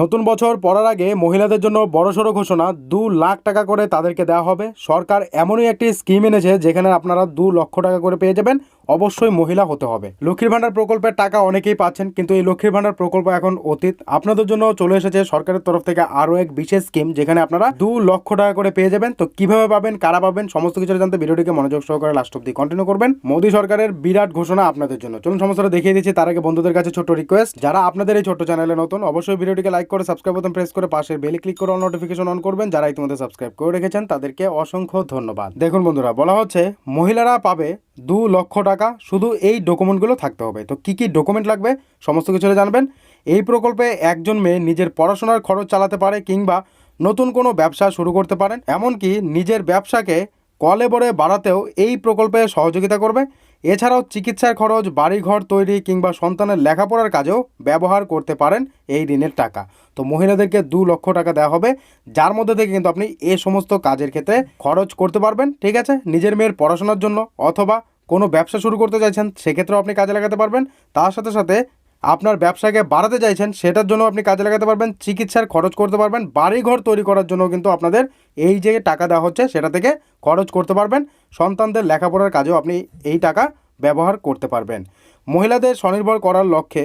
নতুন বছর পড়ার আগে মহিলাদের জন্য বড়সড় ঘোষণা, দু লাখ টাকা করে তাদেরকে দেওয়া হবে। সরকার এমনই একটি স্কিম এনেছে যেখানে আপনারা দু লক্ষ টাকা করে পেয়ে যাবেন। অবশ্যই মহিলা হতে হবে। লক্ষ্মীর ভাণ্ডার প্রকল্পের টাকা অনেকেই পাচ্ছেন, কিন্তু এই লক্ষ্মীর ভাণ্ডার প্রকল্প এখন অতীত। আপনাদের জন্য চলে এসেছে সরকারের তরফ থেকে আরও এক বিশেষ স্কিম যেখানে আপনারা দু লক্ষ টাকা করে পেয়ে যাবেন। তো কীভাবে পাবেন, কারা পাবেন, সমস্ত কিছু জানতে ভিডিওটিকে মনোযোগ সহকারে লাস্ট অব্দি কন্টিনিউ করবেন। মোদী সরকারের বিরাট ঘোষণা আপনাদের জন্য। চলুন সমস্যাটা দেখিয়ে দিচ্ছি। তার আগে বন্ধুদের কাছে ছোট্ট রিকোয়েস্ট যারা আপনাদের এই ছোট্ট চ্যানেলে নতুন, অবশ্যই ভিডিওটিকে লাইক করে সাবস্ক্রাইব বোতাম প্রেস করে পাশের বেলে ক্লিক করে অল নোটিফিকেশন অন করবেন। যারা ইতিমধ্যে সাবস্ক্রাইব করে রেখেছেন, তাদেরকে অসংখ্য ধন্যবাদ। দেখুন বন্ধুরা, বলা হচ্ছে মহিলারা পাবে দু লক্ষ টাকা। শুধু এই ডকুমেন্টগুলো থাকতে হবে। তো কি কি ডকুমেন্ট লাগবে, সমস্ত কিছু জানবেন। এই প্রকল্পে একজন মেয়ে নিজের পড়াশোনার খরচ চালাতে পারে কিংবা নতুন কোনো ব্যবসা শুরু করতে পারেন। এমনকি নিজের ব্যবসাকে কলে কলেবরে বাড়াতেও এই প্রকল্পে সহযোগিতা করবে। এছাড়াও চিকিৎসার খরচ, বাড়িঘর তৈরি কিংবা সন্তানের লেখাপড়ার কাজেও ব্যবহার করতে পারেন এই ঋণের টাকা। তো মহিলাদেরকে দু লক্ষ টাকা দেওয়া হবে, যার মধ্যে থেকে কিন্তু আপনি এ সমস্ত কাজের ক্ষেত্রে খরচ করতে পারবেন, ঠিক আছে? নিজের মেয়ের পড়াশোনার জন্য অথবা কোনো ব্যবসা শুরু করতে চাইছেন, সেক্ষেত্রেও আপনি কাজে লাগাতে পারবেন। তার সাথে সাথে আপনার ব্যবসাকে বাড়াতে চাইছেন, সেটার জন্য আপনি কাজে লাগাতে পারবেন, চিকিৎসার খরচ করতে পারবেন, বাড়িঘর তৈরি করার জন্য কিন্তু আপনাদের এই যে টাকা দেওয়া হচ্ছে, সেটা থেকে খরচ করতে পারবেন, সন্তানদের লেখাপড়ার কাজেও আপনি এই টাকা ব্যবহার করতে পারবেন। মহিলাদের স্বনির্ভর করার লক্ষ্যে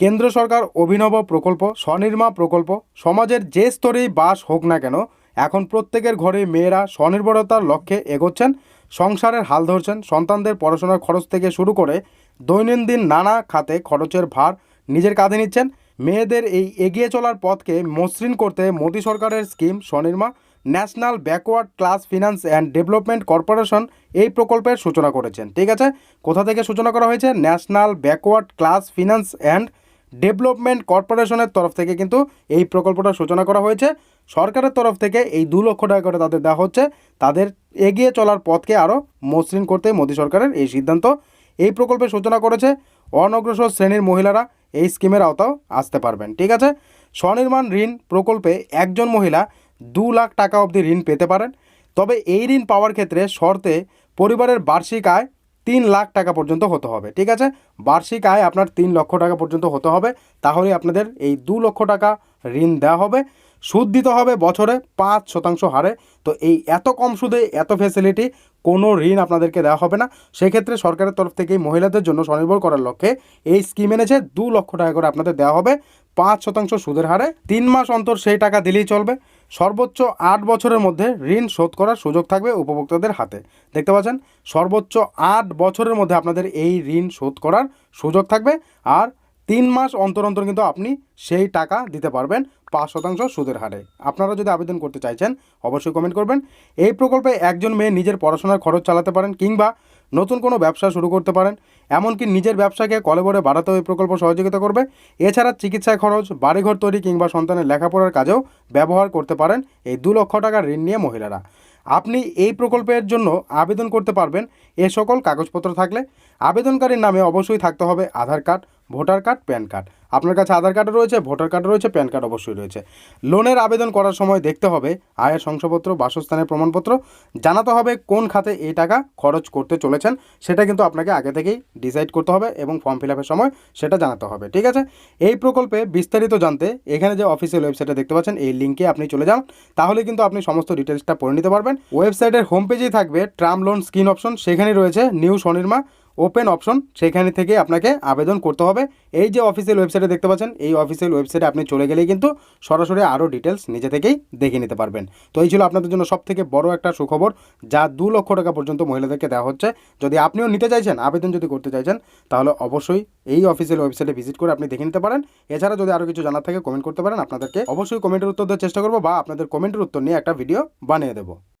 কেন্দ্র সরকার অভিনব প্রকল্প, স্বনির্মা প্রকল্প, সমাজের যে স্তরেই বাস হোক না কেন, এখন প্রত্যেকের ঘরে মেয়েরা স্বনির্ভরতার লক্ষ্যে এগোচ্ছেন। সংসারের হাল ধরছেন। সন্তানদের পড়াশোনার খরচ থেকে শুরু করে দৈনন্দিন নানা খাতে খরচের ভার নিজের কাঁধে নিচ্ছেন। মেয়েদের এই এগিয়ে চলার পথকে মসৃণ করতে মোদী সরকারের scheme স্বনির্মা National Backward Class Finance and Development Corporation এই প্রকল্পের সূচনা করেছেন। ঠিক আছে? কোথা থেকে সূচনা করা হয়েছে? National Backward Class Finance and Development কর্পোরেশনের তরফ থেকে কিন্তু এই প্রকল্পটা সূচনা করা হয়েছে। সরকারের তরফ থেকে এই দু লক্ষ টাকা করে তাদের দেওয়া হচ্ছে। তাদের এগিয়ে চলার পথকে আরও মসৃণ করতে মোদী সরকারের এই সিদ্ধান্ত। এই প্রকল্পের সূচনা করেছে অনগ্রসর শ্রেণির মহিলারা। এই স্কিমের আওতাও আসতে পারবেন, ঠিক আছে? স্বনির্মাণ ঋণ প্রকল্পে একজন মহিলা দু লাখ টাকা অবধি ঋণ পেতে পারেন। তবে এই ঋণ পাওয়ার ক্ষেত্রে শর্তে পরিবারের বার্ষিক আয় তিন লাখ টাকা পর্যন্ত হতে হবে, ঠিক আছে? বার্ষিক আয় আপনার তিন লক্ষ টাকা পর্যন্ত হতে হবে, তাহলে আপনাদের এই দু লক্ষ টাকা ঋণ দেওয়া হবে। সুদ দিতে হবে বছরে পাঁচ শতাংশ হারে, তো এই এত কম সুদে, এত ফেসিলিটি কোনো ঋণ আপনাদেরকে দেওয়া হবে না। সেক্ষেত্রে সরকারের তরফ থেকে মহিলাদের জন্য স্বনির্ভর করার লক্ষ্যে এই স্কিম এনেছে, দু লক্ষ টাকা করে আপনাদের দেওয়া হবে। পাঁচ শতাংশ সুদের হারে তিন মাস অন্তর সেই টাকা দিলেই চলবে। সর্বোচ্চ আট বছরের মধ্যে ঋণ শোধ করার সুযোগ থাকবে উপভোক্তাদের হাতে। দেখতে পাচ্ছেন, সর্বোচ্চ আট বছরের মধ্যে আপনাদের এই ঋণ শোধ করার সুযোগ থাকবে আর তিন মাস অন্তর অন্তর কিন্তু আপনি সেই টাকা দিতে পারবেন পাঁচ শতাংশ সুদের হারে। আপনারা যদি আবেদন করতে চাইছেন, অবশ্যই কমেন্ট করবেন। এই প্রকল্পে একজন মেয়ে নিজের পড়াশোনার খরচ চালাতে পারেন কিংবা নতুন কোনো ব্যবসা শুরু করতে পারেন, এমনকি নিজের ব্যবসাকে কলেবরে বাড়াতেও এই প্রকল্প সহযোগিতা করবে। এছাড়া চিকিৎসায় খরচ, বাড়িঘর তৈরি কিংবা সন্তানের লেখাপড়ার কাজেও ব্যবহার করতে পারেন এই দু লক্ষ টাকার ঋণ নিয়ে মহিলারা। আপনি এই প্রকল্পের জন্য আবেদন করতে পারবেন এ সকল কাগজপত্র থাকলে। আবেদনকারীর নামে অবশ্যই থাকতে হবে Aadhaar card voter card, PAN card. আপনার কাছে আধার কার্ড রয়েছে, ভোটার কার্ড রয়েছে, প্যান কার্ড অবশ্যই রয়েছে। লোনের আবেদন করার সময় দেখতে হবে আয়ের শংসাপত্র, বাসস্থানের প্রমাণপত্র, জানাতে হবে কোন খাতে এই টাকা খরচ করতে চলেছেন, সেটা কিন্তু আপনাকে আগে থেকেই ডিসাইড করতে হবে এবং ফর্ম ফিল সময় সেটা জানাতে হবে, ঠিক আছে? এই প্রকল্পে বিস্তারিত জানতে এখানে যে অফিসিয়াল ওয়েবসাইটে দেখতে পাচ্ছেন, এই লিঙ্কে আপনি চলে যান। তাহলে কিন্তু আপনি সমস্ত ডিটেলসটা পড়ে নিতে পারবেন। ওয়েবসাইটের হোম পেজেই থাকবে ট্রাম লোন স্কিন অপশন সেখানে রয়েছে নিউ স্বনির্মা ওপেন অপশন সেখানে থেকে আপনাকে আবেদন করতে হবে। এই যে অফিসিয়াল ওয়েবসাইটে দেখতে পাচ্ছেন, এই অফিসিয়াল ওয়েবসাইটে আপনি চলে গেলেই কিন্তু সরাসরি আরও ডিটেলস নিজে থেকেই দেখে নিতে পারবেন। তো এই ছিল আপনাদের জন্য সব থেকে বড় একটা সুখবর, যা দু লক্ষ টাকা পর্যন্ত মহিলাদেরকে দেওয়া হচ্ছে। যদি আপনিও নিতে চাইছেন, আবেদন যদি করতে চাইছেন, তাহলে অবশ্যই এই অফিসিয়াল ওয়েবসাইটে ভিজিট করে আপনি দেখে নিতে পারেন। এছাড়া যদি আরও কিছু জানার থাকে কমেন্ট করতে পারেন। আপনাদেরকে অবশ্যই কমেন্টের উত্তর দেওয়ার চেষ্টা করব বা আপনাদের কমেন্টের উত্তর নিয়ে একটা ভিডিও বানিয়ে দেবো।